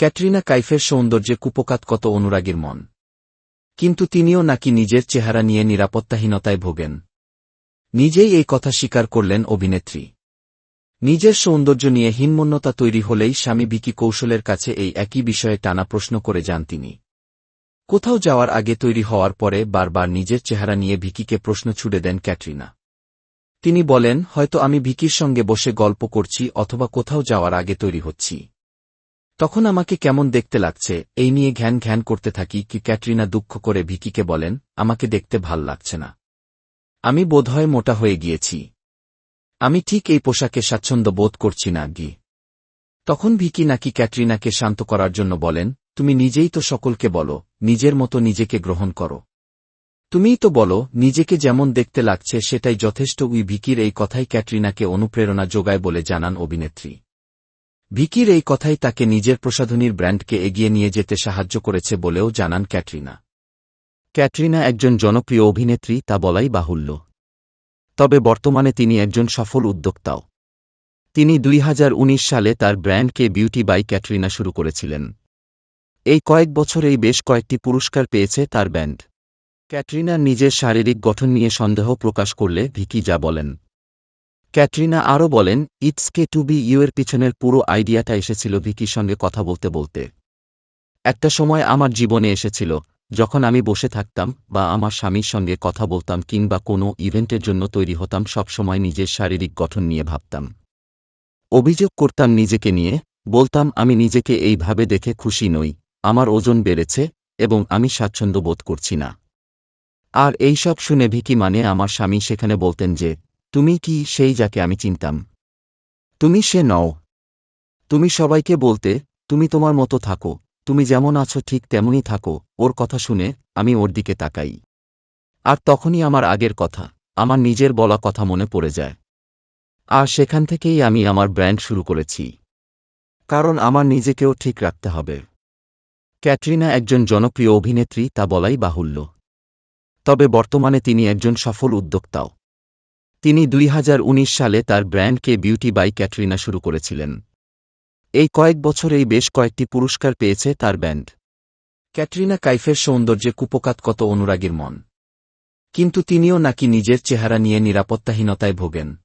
ক্যাটরিনা কাইফের সৌন্দর্যে কুপকাত কত অনুরাগীর মন। কিন্তু তিনিও নাকি নিজের চেহারা নিয়ে নিরাপত্তাহীনতায় ভোগেন। নিজেই এই কথা স্বীকার করলেন অভিনেত্রী। নিজের সৌন্দর্য নিয়ে হীনমন্যতা তৈরি হলেই স্বামী ভিকি কৌশলের কাছে এই একই বিষয়ে টানা প্রশ্ন করে যান তিনি। কোথাও যাওয়ার আগে তৈরি হওয়ার পরে বারবার নিজের চেহারা নিয়ে ভিকিকে প্রশ্ন ছুড়ে দেন ক্যাটরিনা। তিনি বলেন, হয়তো আমি ভিকির সঙ্গে বসে গল্প করছি অথবা কোথাও যাওয়ার আগে তৈরি হচ্ছি। তখন আমাকে কেমন দেখতে লাগছে, এই নিয়ে ঘ্যান ঘ্যান করতে থাকি কি ক্যাটরিনা দুঃখ করে ভিকিকে বলেন, আমাকে দেখতে ভালো লাগছে না। আমি বোধহয় মোটা হয়ে গিয়েছি। আমি ঠিক এই পোশাকে স্বাচ্ছন্দ্য বোধ করছি না গি তখন ভিকি নাকি ক্যাটরিনাকে শান্ত করার জন্য বলেন, তুমি নিজেই তো সকলকে বলো, নিজের মতো নিজেকে গ্রহণ করো। তুমিই তো বলো, নিজেকে যেমন দেখতে লাগছে সেটাই যথেষ্ট, উই ভিকির এই কথাই ক্যাটরিনাকে অনুপ্রেরণা যোগায় বলে জানান অভিনেত্রী। ভিকির এই কথাই তাকে নিজের প্রসাধনীর ব্র্যান্ডকে এগিয়ে নিয়ে যেতে সাহায্য করেছে বলেও জানান ক্যাটরিনা। ক্যাটরিনা একজন জনপ্রিয় অভিনেত্রী, তা বলাই বাহুল্য। তবে বর্তমানে তিনি একজন সফল উদ্যোক্তাও। তিনি দুই হাজার উনিশ সালে তার ব্র্যান্ডকে বিউটি বাই ক্যাটরিনা শুরু করেছিলেন। এই কয়েক বছরেই বেশ কয়েকটি পুরস্কার পেয়েছে তার ব্যান্ড। ক্যাটরিনা নিজের শারীরিক গঠন নিয়ে সন্দেহ প্রকাশ করলে ভিকি যা বলেন। ক্যাটরিনা আরও বলেন ইটস কে টু বি ইউয়ের পিছনের পুরো আইডিয়াটা এসেছিল ভিকির সঙ্গে কথা বলতে বলতে। একটা সময় আমার জীবনে এসেছিল, যখন আমি বসে থাকতাম বা আমার স্বামীর সঙ্গে কথা বলতাম কিংবা কোনো ইভেন্টের জন্য তৈরি হতাম সবসময় নিজের শারীরিক গঠন নিয়ে ভাবতাম। অভিযোগ করতাম নিজেকে নিয়ে, বলতাম, আমি নিজেকে এইভাবে দেখে খুশি নই, আমার ওজন বেড়েছে এবং আমি স্বাচ্ছন্দ্য বোধ করছি না। আর এইসব শুনে ভিকি মানে আমার স্বামী সেখানে বলতেন যে তুমি কি সেই যাকে আমি চিনতাম? তুমি সে নও। তুমি সবাইকে বলতে, তুমি তোমার মতো থাকো। তুমি যেমন আছো ঠিক তেমনই থাকো। ওর কথা শুনে আমি ওর দিকে তাকাই। আর তখনই আমার আগের কথা, আমার নিজের বলা কথা মনে পড়ে যায়। আর সেখান থেকেই আমি আমার ব্র্যান্ড শুরু করেছি। কারণ আমার নিজেকেও ঠিক রাখতে হবে। ক্যাটরিনা একজন জনপ্রিয় অভিনেত্রী তা বলাই বাহুল্য। তবে বর্তমানে তিনি একজন সফল উদ্যোক্তাও। তিনি দুই হাজার উনিশ সালে তার ব্র্যান্ডকে বিউটি বাই ক্যাটরিনা শুরু করেছিলেন। এই কয়েক বছরেই বেশ কয়েকটি পুরস্কার পেয়েছে তার ব্যান্ড। ক্যাটরিনা কাইফের সৌন্দর্যে কুপকাত কত অনুরাগীর মন। কিন্তু তিনিও নাকি নিজের চেহারা নিয়ে নিরাপত্তাহীনতায় ভোগেন।